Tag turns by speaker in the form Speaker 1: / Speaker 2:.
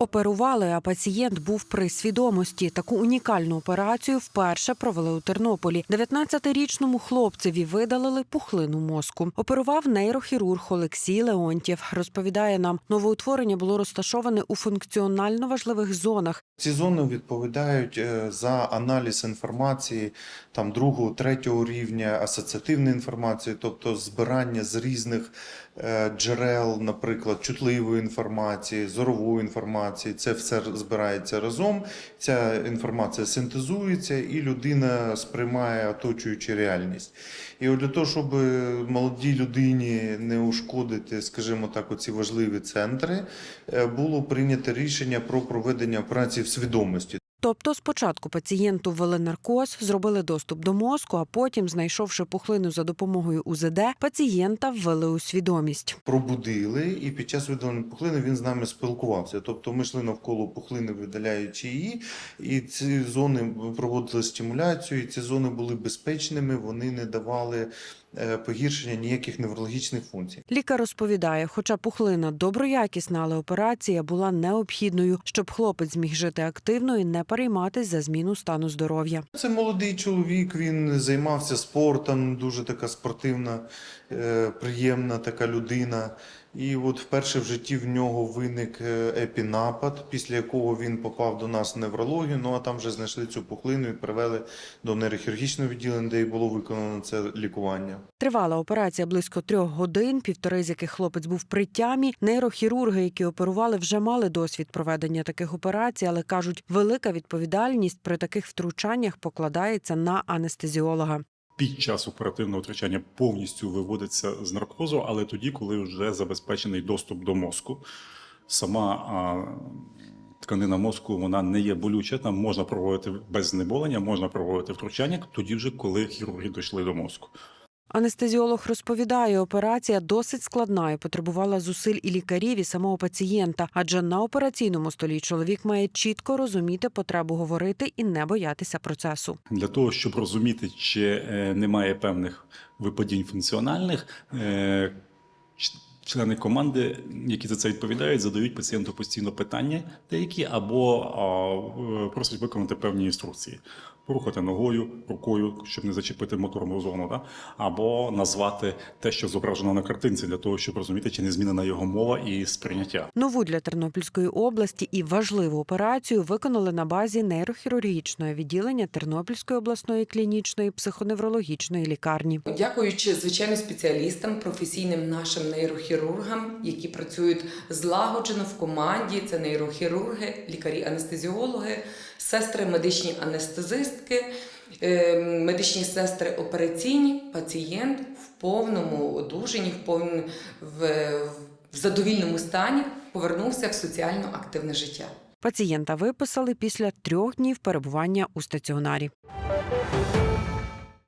Speaker 1: Оперували, а пацієнт був при свідомості. Таку унікальну операцію вперше провели у Тернополі. 19-річному хлопцеві видалили пухлину мозку. Оперував нейрохірург Олексій Леонтєв. Розповідає нам, новоутворення було розташоване у функціонально важливих зонах.
Speaker 2: Ці зони відповідають е, за аналіз інформації там другого, третього рівня, асоціативної інформації, тобто збирання з різних е, джерел, наприклад, чутливої інформації, зорової інформації. Це все збирається разом. Ця інформація синтезується, і людина сприймає оточуючу реальність. І от для того, щоб молодій людині не ушкодити, скажімо так, оці важливі центри, е, було прийнято рішення про проведення операції в свідомості.
Speaker 1: Тобто, спочатку пацієнту ввели наркоз, зробили доступ до мозку, а потім, знайшовши пухлину за допомогою УЗД, пацієнта ввели у свідомість.
Speaker 2: Пробудили, і під час видалення пухлини він з нами спілкувався. Тобто ми йшли навколо пухлини, видаляючи її, і ці зони проводили стимуляцію. і Ці зони були безпечними, вони не давали погіршення ніяких неврологічних функцій.
Speaker 1: Лікар розповідає, хоча пухлина доброякісна, але операція була необхідною, щоб хлопець зміг жити активно і не перейматись за зміну стану здоров'я.
Speaker 2: Це молодий чоловік, він займався спортом, дуже така спортивна, е, приємна така людина. І от вперше в житті в нього виник е, епінапад, після якого він попав до нас в неврологію. Ну а там вже знайшли цю пухлину і привели до нейрохірургічного відділення, де і було виконано це лікування.
Speaker 1: Тривала операція близько трьох годин, півтори з яких хлопець був при тямі. Нейрохірурги, які оперували, вже мали досвід проведення таких операцій, але кажуть, велика відповідальність при таких втручаннях покладається на анестезіолога.
Speaker 3: Під час оперативного втручання повністю виводиться з наркозу, але тоді, коли вже забезпечений доступ до мозку. Сама а, тканина мозку вона не є болюча, там можна проводити без знеболення, можна проводити втручання, тоді вже коли хірурги дійшли до мозку.
Speaker 1: Анестезіолог розповідає, операція досить складна і потребувала зусиль і лікарів, і самого пацієнта. Адже на операційному столі чоловік має чітко розуміти потребу говорити і не боятися процесу.
Speaker 3: Для того, щоб розуміти, чи е, немає певних випадінь функціональних, е, члени команди, які за це відповідають, задають пацієнту постійно питання деякі або а, просять виконати певні інструкції. Порухати ногою, рукою, щоб не зачепити моторну зону, да? або назвати те, що зображено на картинці, для того, щоб розуміти, чи не змінена його мова і сприйняття.
Speaker 1: Нову для Тернопільської області і важливу операцію виконали на базі нейрохірургічного відділення Тернопільської обласної клінічної психоневрологічної лікарні.
Speaker 4: Дякуючи звичайно спеціалістам, професійним нашим нейрохірургам, які працюють злагоджено в команді. Це нейрохірурги, лікарі-анестезіологи, сестри, медичні анестезистки, е, медичні сестри операційні, пацієнт в повному одужанні, в повному в, в задовільному стані повернувся в соціально активне життя.
Speaker 1: Пацієнта виписали після трьох днів перебування у стаціонарі.